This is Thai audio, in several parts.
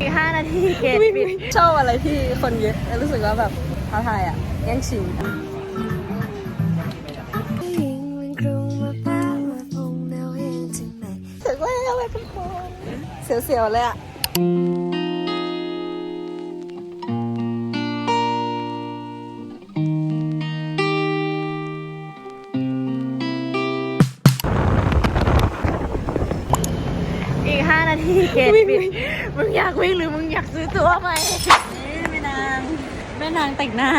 อีกห้านาทีเกตปิดชอบอะไรที่คนเยอะแล้วรู้สึกว่าแบบท้าทายอะแย่งชิงถึงแล้วไปทุกคนเสียวๆเลยอะ เกตปิดมึงอยากวิ่งหรือมึงอยากซื้อตัวไหมแม่นางแม่นางแต่งหน้า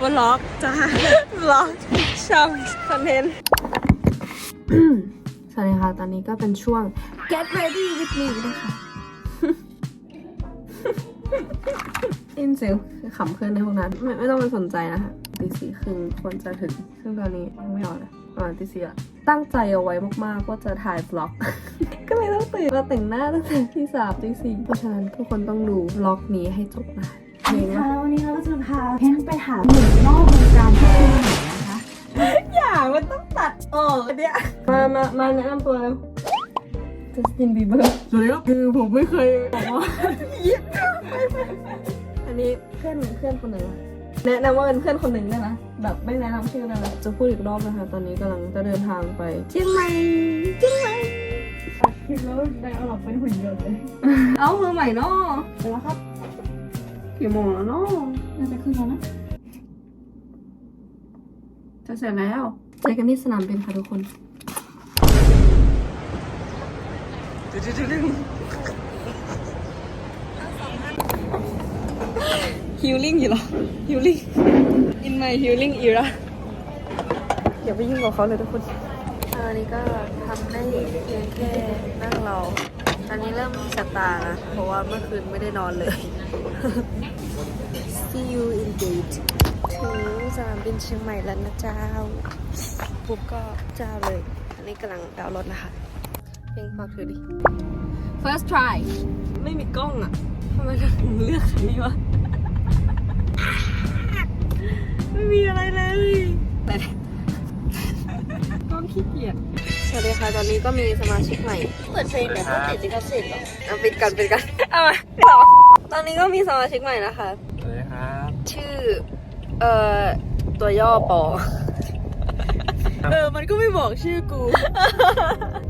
บนล็อกจ้าล็อกช่องคอนเทนต์สวัสดีค่ะ ตอนนี้ก็เป็นช่วง get ready with me นะคะอินเซลขำเพื่อนในห้องนั้นไม่ไม่ต้องไปสนใจนะคะตีสี่ครึ่งควรจะถึงซึ่งตอนนี้ยังไม่ออกนะ ประมาณตีสี่อะตั้งใจเอาไว้มากๆว่าจะถ่าย vlog ก็เลยต้องตื่นมาแต่งหน้าตั้งแต่ที่สามตีสี่เพราะฉะนั้นทุกคนต้องดูวล็อกนี้ให้จบนะเพลงค่ะว่าแล้ววันนี้เราก็จะพาเพ้นไปหาหนุ่มนอกวงการที่เป็นหนุ่มนะคะอย่ามันต้องตัดออกอันเนี่ยมามามาแนะนำตัวแล้วจัสตินบีเบอร์สวัสดีครับคือผมไม่เคยบอกว่าอันนี้เพื่อนเพื่อนคนหนึ่งอะแนะนำว่าเป็นเพื่อนคนหนึ่งได้ไหม แบบไม่แนะนำชื่อได้ไหมจะพูดอีกรอบนะคะ ตอนนี้กำลังจะเดินทางไปเชียงใหม่เชียงใหม่คิดแล้วได้เอาหลอกเป็นหุ่นยนต์เลย เอามือใหม่เนาะไปแล้วครับกี่โมงแล้วเนาะน่าจะขึ้นแล้วนะ จะเสร็จแล้วเจอกันที่สนามบินค่ะทุกคน ฮิลลิ่งอยู่เหรอฮิลลิ่ง in my healing era อย่าไปยุ่งกับเขาเลยทุกคนอันนี้ก็ทำได้เพียงแค่นั่งรออันนี้เริ่มมีสตาร์นะ เพราะว่าเมื่อคืนไม่ได้นอนเลย See you in gate ถึงสนามบินเชียงใหม่แล้วนะเจ้า ปุ๊บก็เจ้าเลย อันนี้กำลังดาวน์รถนะคะเพลงฟังถือดิ first try ไม่มีกล้องอะทำไมถึงเลือกคันนี้วะ ม่มีอะไรเลยแต่กล้องขี้เกียจสวัสดีค่ะ ตอนนี้ก็มีสมาชิกใหม่ เปิดเพลงแบบติดลิขสิทธิ์เอาปิดกันปิดกันเอามาต่อตอนนี้ก็มีสมาชิกใหม่นะคะ สวัสดีครับ ชื่อ เอ่อ ตัวย่อปอ เออ มันก็ไม่บอกชื่อกู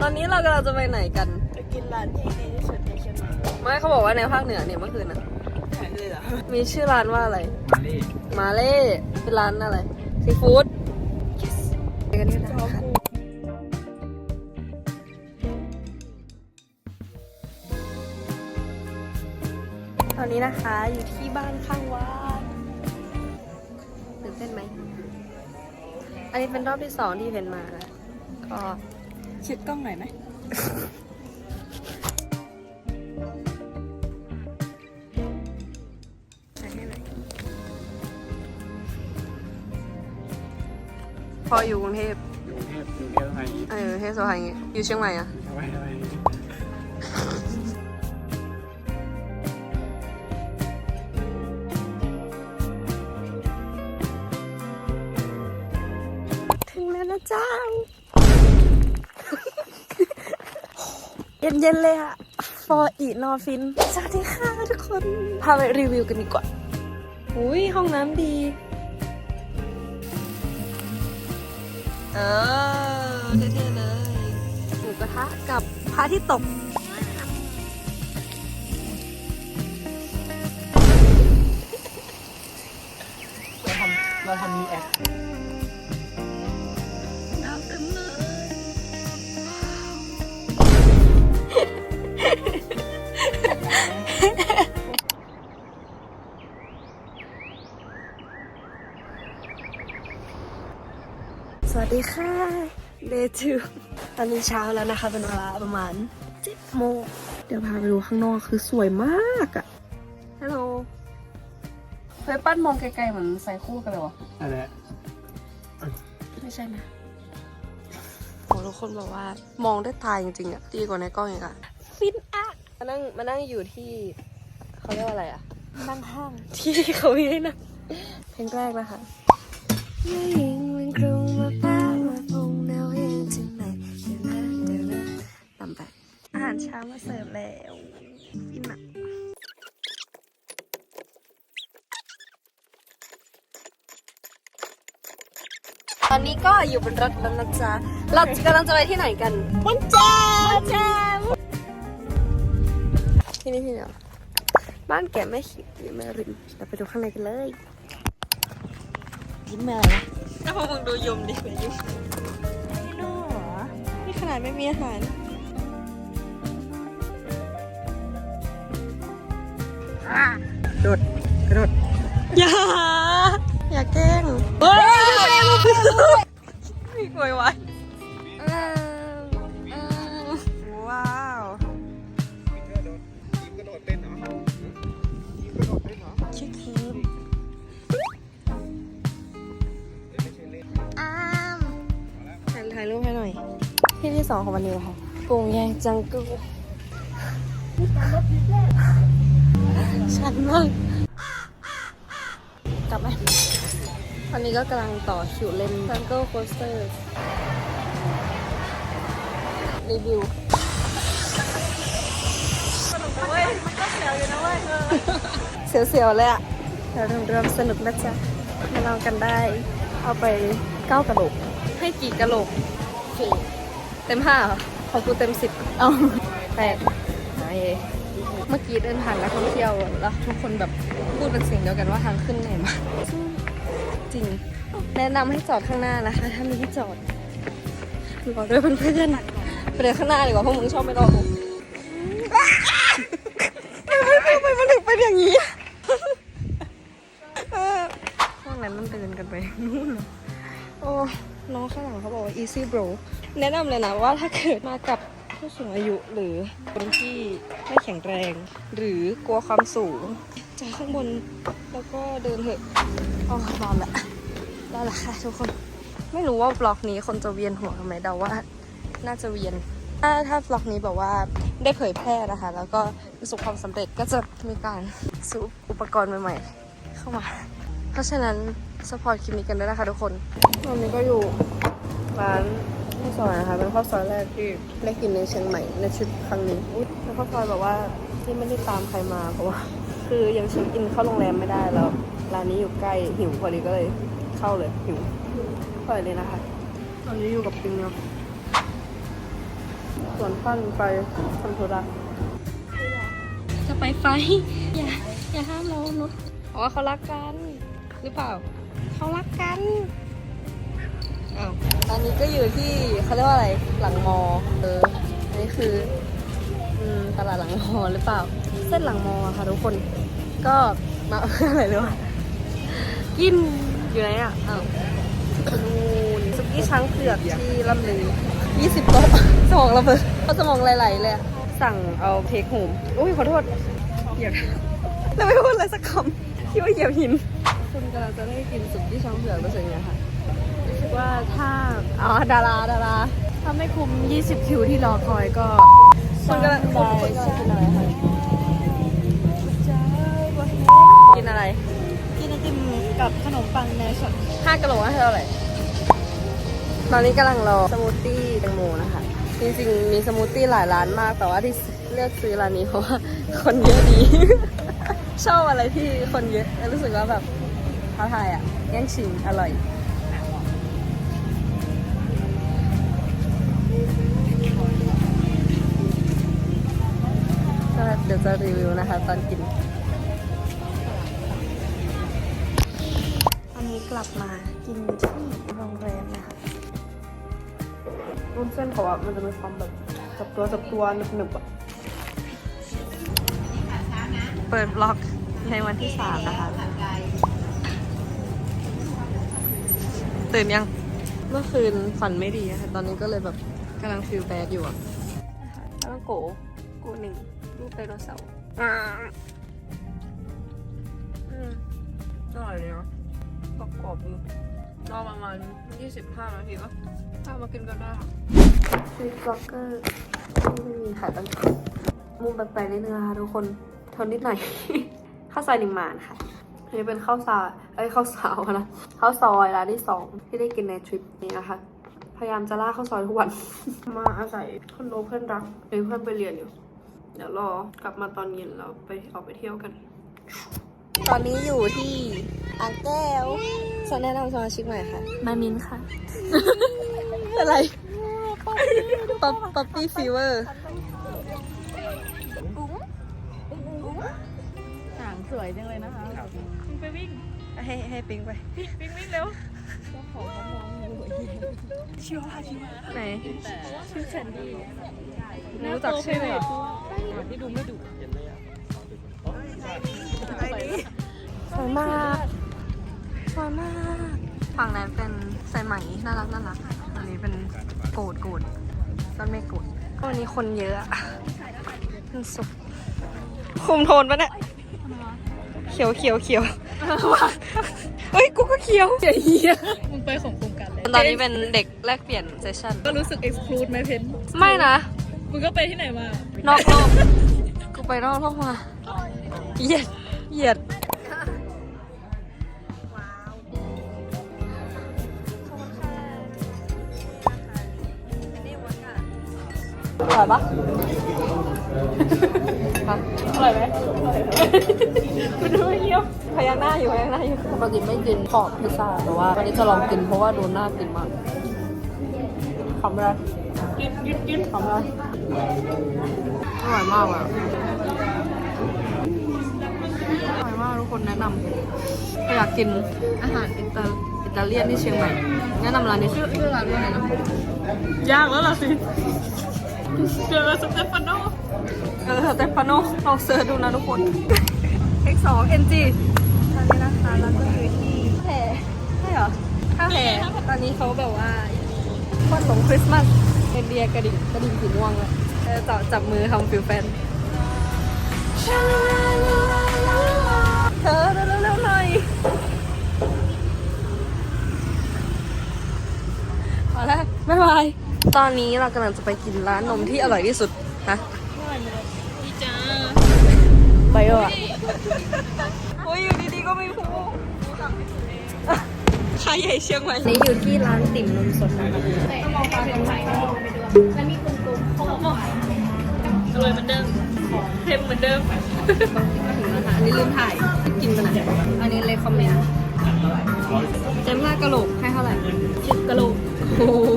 ตอนนี้เรากำลังจะไปไหนกันจะกินร้านที่ดีที่สุดในเชียงใหม่ไม่เขาบอกว่าในภาคเหนือเนี่ยเมื่อคืนอะ ขายเลยเหรอ มีชื่อร้านว่าอะไร มาลี่มาเล่เป็นร้านอะไรซีฟู้ด yes ไปกันที่ไหนคะตอนนี้นะคะอยู่ที่บ้านข้างวัดตื่นเต้นไหม อันนี้เป็นรอบที่สองที่เพนมานะก็ชิดกล้องหน่อยไหม พออยู่กรุงเทพอยู่กรุงเทพอยู่กรุงเทพไทยเออเทพโซไฮอย่างงี้อยู่เชียงใหม่อะเอาไว้เอาไว้ถึงแล้วนะเจ้าเย็นๆเลยอะฟออีนอฟินสวัสดีค่ะทุกคน พาไปรีวิวกันดีกว่า อุ้ยห้องน้ำดี เออเท่ๆเลยหมูกระทะกับพระอาที่ตกเราทำมีแอคน้ำเต็มเลย ดีค่ะเดทูตอนนี้เช้าแล้วนะคะ เป็นเวลาประมาณเจ็ดโมงเดี๋ยวพาไปดูข้างนอกคือสวยมากอะฮัลโหลเฮ้ยปั้นมองไกลๆเหมือนใส่คู่กันเลยวะอะไรไม่ใช่นะโหทุกคนบอกว่ามองได้ตายจริงๆอะดีกว่าในกล้องอีกอะฟินอะมานั่งมานั่งอยู่ที่เขาเรียกว่าอะไรอะนั่งห้างที่เขามีให้นั่งเพลงแรกนะคะ อนนี้ก็อยู่บนรถแล้วนะจ๊ะ เรากำลังจะไปที่ไหนกันวันแจมแจมที่นี่ที่ไหนวะบ้านแกแม่ขิดอยู่แม่ริมเราไปดูข้างในกันเลยยิ้มอะไรวะถ้าพวกมึงดูยมดิไปยิ้มไม่รู้เหรอนี่ขนาดไม่มีอาหารโดดกระโดดอย่าอย่าแกล้งเฮ้ย มีกลวยไว้ว้าวทีมกระโดดเป็นเหรอทีมกระโดดเป็นเหรอชื่อคืมไม่ใช่เล่นอ้ามถ่ายถ่ายรูปให้หน่อย ที่ที่สองของวันนี้นะคะกรุงแยงจังกูชันมากกลับไห มวันนี้ก็กำลังต่อคิวเล่น Jungle Coaster รีวิวเสียวๆเลยอะแต่รวมๆสนุกนะจ๊ะมาลองกันได้ เอาไปเก้ากะโหลก ให้กี่กะโหลกสี่เต็มห้าเหรอของกูเต็มสิบเอาแปดไหนเมื่อกี้เดินผ่านนักท่องเที่ยวแล้วทุกคนแบบพูดเป็นเสียงเดียวกันว่าทางขึ้นไหนมา จริง แนะนำให้จอดข้างหน้านะคะ ถ้ามีที่จอดรอด้วยเพื่อนๆไปเดินข้างหน้าดีกว่าเพราะมึงชอบไม่รอกูทำไมมันถึงเป็นอย่างนี้เออพวกนั้นมันเดินกันไปนู่นน่ะโอ้น้องข้างหลังเขาบอกว่า easy bro แนะนำเลยนะว่าถ้าเกิดมากับผู้สูงอายุหรือคนที่ไม่แข็งแรง หรือกลัวความสูง จากข้างบนแล้วก็เดินเถอะอ๋อนอนละได้ละค่ะทุกคน ไม่รู้ว่าบล็อกนี้คนจะเวียนหัวกันไหมเดาว่า น่าจะเวียน ถ้าถ้าบล็อกนี้แบบว่าได้เผยแพร่นะคะ แล้วก็ประสบความสำเร็จก็จะมีการซื้ออุปกรณ์ใหม่ๆ เข้ามา เพราะฉะนั้นสปอร์ตคลิปนี้กันด้วยนะคะทุกคนตอนนี้ก็อยู่ร้านข้าวซอยนะคะเป็นข้าวซอยแรกที่ได้กินในเชียงใหม่ในทริปครั้งนี้อุ๊ยเป็นข้าวซอยแบบว่าที่ไม่ได้ตามใครมาเพราะว่า คือยังเช็คอินเข้าโรงแรมไม่ได้แล้วร้านนี้อยู่ใกล้หิวพอดีก็เลยเข้าเลยหิวอร่อยเลยนะคะ ตอนนี้อยู่กับปิงเนาะส่วนปั้นไปทำธุระจะไปไฟ อย่าอย่าห้ามเรานุชอ๋อเขารักกัน หรือเปล่า เขารักกันอ้าวตอนนี้ก็อยู่ที่เขาเรียกว่าอะไรหลังมอเอออันนี้คืออืม ตลาดหลังมอหรือเปล่า เส้นหลังมอค่ะทุกคนก็มาอะไรรือว่ากินอยู่ไหนอะอ้าวนูนซุกี้ช้างเผือกที่ลำลือ20โต๊ะสมองระเบิดเอาสมองไหลๆเลยอะสั่งเอาเค้กหูมอุ้ยขอโทษเหยียบแล้วไม่พูดอะไรสักคำคิดว่าเหยียบหิน คุณกำลังจะได้กินสุกี้ช้างเผือกรู้สึกไงคะรู้สึกว่าถ้าอ๋อดาราดาราถ้าไม่คุ้ม 20 คิวที่รอคอยก็ คุณกำลังคุณคุณกำลังกินอะไรคะกินอะไร กินไอติมกับขนมปังเนยสดห้ากะโหลให้เท่าไหร่ตอนนี้กำลังรอสมูทตี้แตงโมนะคะ จริงๆมีสมูทตี้หลายร้านมาก แต่ว่าที่เลือกซื้อร้านนี้เพราะว่าคนเยอะดี ชอบอะไรที่คนเยอะแล้วรู้สึกว่าแบบท้าทายอะแย่งชิงอร่อย ดี๋ยวจะรีวิวนะคะ ตอนกิน อันนี้กลับมากินที่โรงแรมนะคะรุ้นเส้นเขาอะมันจะมีความแบบจับตัวจับตัวหนึบหนึบๆอะเปิดบล็อกในวันที่สามนะคะ ตื่นยัง เมื่อคืนฝันไม่ดีอะค่ะ ตอนนี้ก็เลยแบบกำลังฟิลแบดอยู่อะแล้วก็โกโกหนึ่ง รูปไดโนเสาร์อ่าอืมอร่อยเลยเนาะกรอบๆดีรอประมาณ 25 นาทีปะถ้ามากินกันได้ค่ะฟีดบล็อกเกอร์ที่ไม่มีขายตั้งมุมแปลกๆนิดนึงนะคะทุกคนทนนิดหน่อย ข้าวซอยนิมมานค่ะอันนี้เป็นข้าวซอยเอ้ยข้าวสาวนะข้าวซอยร้านที่สองที่ได้กินในทริปนี้นะคะพยายามจะล่าข้าวซอยทุกวัน มาอาศัยคอนโดเพื่อนรักมีเพื่อนไปเรียนอยู่เดี๋ยวรอกลับมาตอนเย็นแล้วไปออกไปเที่ยวกัน ตอนนี้อยู่ที่อ่างแก้วฉันแนะนำสมาชิกใหม่ค่ะ มามินค่ะ อะไรป๊อปป๊อปปี้ฟีเวอร์หางสวยจังเลยนะคะให้ให้ปิงไปวิ่งวิ่งเร็วไหนชื่อแซนดี้รู้จักชื่อ ไหมที่ดูไม่ดุสวยมากสวยมาก ฝั่งนั้นเป็นสายไหมน่ารักน่ารัก อันนี้เป็นโกดโกดต้นเมฆโกดก็วันนี้คนเยอะอะมันสุกคุมโทนปะเนี่ย เขียวเขียวเขียวเฮ้ยกูก็เขียวเฮียมึงไปของโครงการเลย ตอนนี้เป็นเด็กแลกเปลี่ยนเซสชั่น ก็รู้สึก exclude ไหมเพนไม่นะ มึงก็ไปที่ไหนมานอกโลกกูไปนอกโลกมาเหยียดเหยียดอร่อยปะฮะอร่อยไหมมันดูไม่เยี่ยมพยักหน้าอยู่พยักหน้าอยู่ปกติไม่กินขอบพิซซ่าแต่ว่าวันนี้จะลองกินเพราะว่าดูน่ากินมากขำอะไรกินกินกินขำอะไร อร่อยมากอะอร่อยมากทุกคนแนะนำถ้าอยากกินอาหารอิตาอิตาเลียนที่เชียงใหม่แนะนำร้านนี้ชื่อชื่อร้านว่าอะไรนะยากแล้วล่ะสิเจอสเตฟานโนเออสเตฟานโนลองเสิร์ชดูนะทุกคน X2 NG ตอนนี้นะคะเราก็อยู่ที่แพรใช่เหรอท่าแพรตอนนี้เขาแบบว่าวันหลงคริสต์มาส เอ็นเดียกระดิ่งกระดิ่งสีม่วงเลยเออจับจับมือทำฟิลแฟนเธอเร็วๆเร็วๆหน่อยพอแล้วบ๊ายบายตอนนี้เรากำลังจะไปกินร้านนมที่อร่อยที่สุดฮะดีจ้าไปเออโอ้ยอยู่ดีๆก็มีผู้ ขายใหญ่เชียงใหม่นี่อยู่ที่ร้านติ่มนมสดนะคะอร่อยเหมือนเดิมเค็มเหมือนเดิมถึงแล้วค่ะอันนี้ลืมถ่ายกินกันนะอันนี้เลยคอมเมนต์เจมส์ล่ากะโหลกให้เท่าไหร่สิบกะโหลกโอ้โห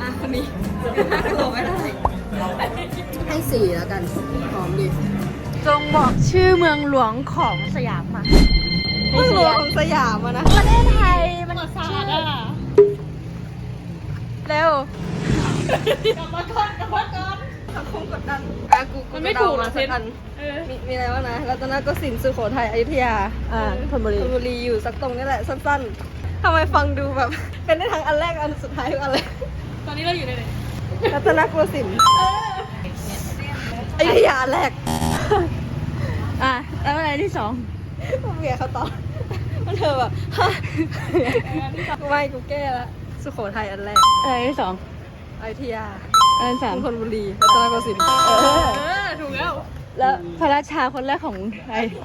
อะอันนี้กะโหลกไม่ได้ให้สี่แล้วกันหอมดีจงบอกชื่อเมืองหลวงของสยามมา เมืองหลวงของสยามอะนะประเทศไทยมันศาสตร์อะเร็วกลับมาก่อนกลับมาก่อนสังคมกดดันอะกูมันไม่ถูกหรมาอสักอันเออมีมีอะไรบ้างนะรัตนโกสินทร์สุโขทัยอยุธยาอ่าธนบุรีธนบุรีอยู่สักตรงนี้แหละสั้นๆทำไมฟังดูแบบ เป็นได้ทั้งอันแรกอันสุดท้ายทุกอันเลยตอนนี้เราอยู่ในไหนรัตนโกสินทร์อยุธยาอันแรก อะแล้วอะไรที่สองผมเมียเขาตอบ มันเธอแบบฮะไม่กูแก้ละสุโขทัยอันแรกอะไรที่สองอยุธยาอันสามธนบุรีรัตนโกสินทร์เออถูกแล้ว แล้วพระราชาคนแรกของไทยถึง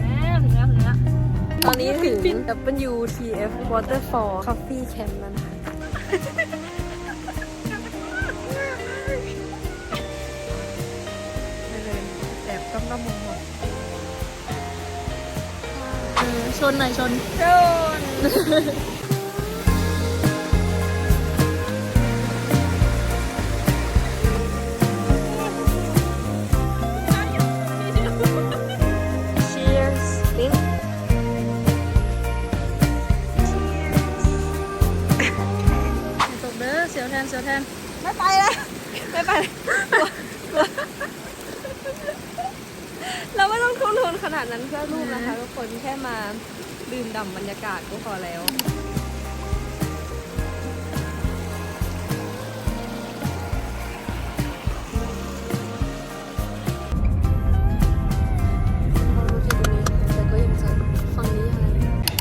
แล้วถึงแล้วถึงแล้วตอนนี้ถึง WTF Waterfall Coffee Camp แล้วนะคะ ชนหน่อยชน ชน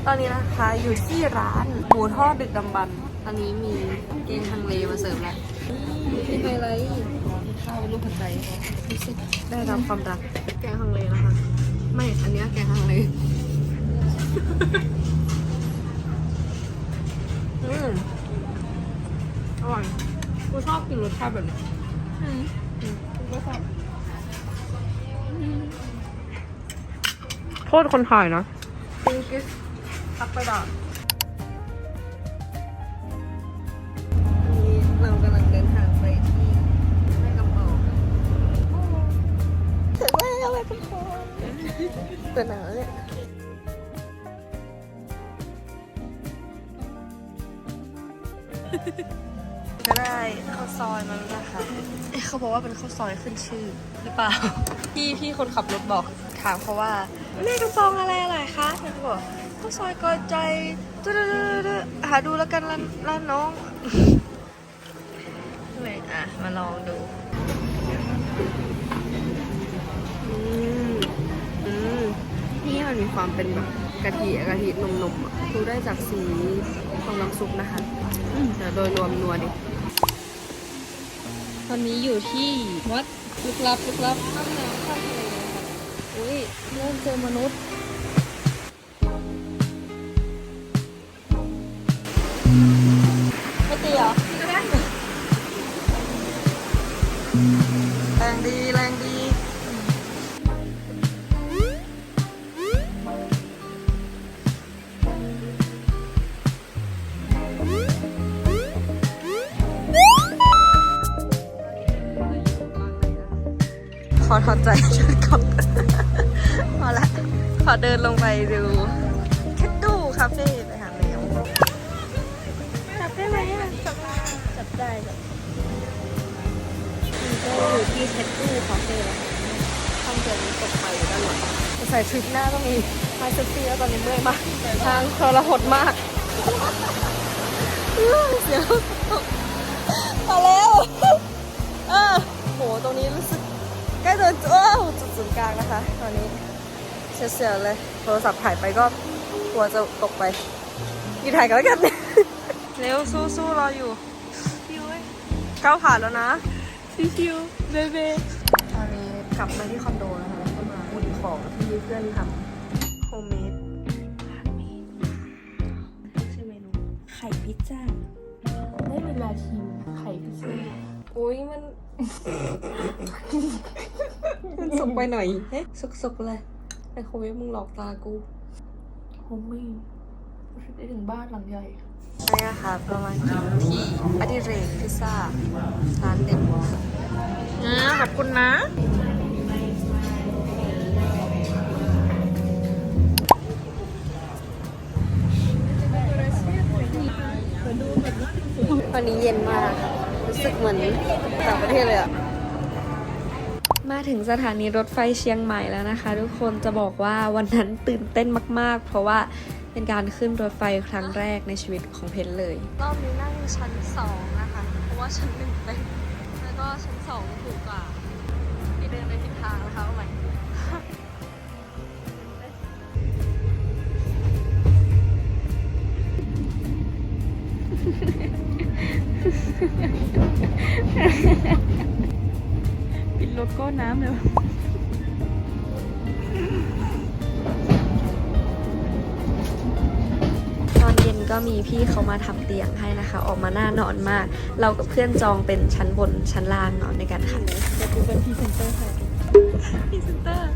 อนนี้นะคะอยู่ที่ร้านหมูทอดดึกดำบรรพ์ตอนนี้มีเกงฮังเลมาเสิร์ฟแล้วนี่ไฮไลท์ข้าวเป็นรูปหัวใจรู้สึกได้รับความรักแกงฮังเลนะคะ ไม่ อันเนี้ยแกงฮังเลมอร่อยกูชอบกินรสชาติแบบนี้อืมกูก็ชอบโทษคนถ่ายนะปิง กิสทักไปด่านี้เรากำลังเดินทางไปที่แม่กำปองถึงแล้วแม่กำปองตัวหนาวเนี่ยก็ได้ข้าวซอยมาแล้วนะคะเอ๊ะเขาบอกว่าเป็นข้าวซอยขึ้นชื่อหรือเปล่า พี่พี่คนขับรถบอกถามเขาว่าแม่กระซองอะไรอะไรคะแล้วเขาบอกข้าวซอยกอใจตึ๊ดๆๆๆหาดูแล้วกันร้านร้านน้องเลยอะ มาลองดูอืมอืมนี่มันมีความเป็นแบบกะทิอะกะทินมๆอะดูได้จากสีของน้ำซุปนะคะอืมแต่โดยรวมนัวดิตอนนี้อยู่ที่วัดลึกลับลึกลับข้ามน้ำข้ามทะเลนะคะอุ้ยเริ่มเจอมนุษย์ ดีแรงดีขอถอดใจชุดก่อนพอละ ขอเดินลงไปดูแคทดูคาเฟ่ไปหาแมวจับได้ไหมจับได้จับมัน ก็อยู่ที่แคทดูคาเฟ่แล้วข้างเจอนี้ตกไปอยู่ด้านหลังใส่ทริปหน้าต้องมีไฮเซ็กซี่แล้วตอนนี้เมื่อยมากทางทรหดมากอื้อเสียวตกมาแล้วเออโหตรงนี้รู้สึกใกล้จะเออจุดศูนย์กลางนะคะ ตอนนี้เสียวๆเลย โทรศัพท์ถ่ายไปก็กลัวจะตกไปอยู่ถ่ายกันแล้วกัน เร็วสู้ๆรออยู่ก้าวผ่านแล้วนะ ชิวๆเบเบ้ตอนนี้กลับมาที่คอนโดนะคะแล้วก็มาอุ่นของที่เพื่อนทำโฮมเมดชื่อเมนูไข่พิซซ่าได้เวลาชิมไข่พิซซ่าอุ้ยมัน มันสุกไปหน่อยเฮ้สุกๆเลยไอโครเวฟมึงหลอกตากูผมไม่รู้สึก ได้ถึงบ้านหลังใหญ่นี่นะคะประมาณกินที่อดิเรกพิซซ่าร้านเด็ดอ่าขอบคุณนะวันนี้เย็นมาก รู้สึกเหมือนต่างประเทศเลยอะมาถึงสถานีรถไฟเชียงใหม่แล้วนะคะ ทุกคนจะบอกว่าวันนั้นตื่นเต้นมาก ๆ เพราะว่า เป็นการขึ้นรถไฟครั้งแรกในชีวิตของเพนเลย รอบนี้นั่งชั้นสองนะคะ เพราะว่าชั้นหนึ่งเต็มแล้วก็ชั้นสองถูกกว่าที่เดินไปผิดทางนะคะเอาใหม่ปิดโลโก้น้ำเลย มีพี่เขามาทำเตียงให้นะคะ ออกมาหน้านอนมาก เรากับเพื่อนจองเป็นชั้นบนชั้นล่างนอนด้วยกันค่ะเดี๋ยวกูเป็นพรีเซนเตอร์ให้พรีเซนเตอร์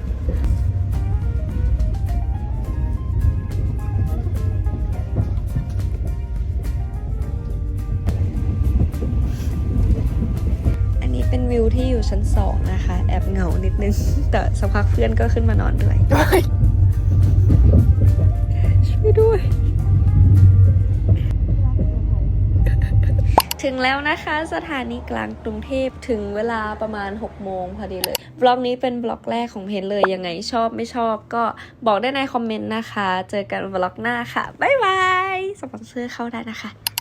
อันนี้เป็นวิวที่อยู่ชั้นสองนะคะ แอบเหงานิดนึง แต่สักพักเพื่อนก็ขึ้นมานอนด้วยช่วยด้วย ถึงแล้วนะคะสถานีกลางกรุงเทพถึงเวลาประมาณ 6 โมงพอดีเลยบล็อกนี้เป็นบล็อกแรกของเพนเลยยังไงชอบไม่ชอบก็บอกได้ในคอมเมนต์นะคะ เจอกันบล็อกหน้าค่ะ บ๊ายบายสปอนเซอร์เข้าได้นะคะ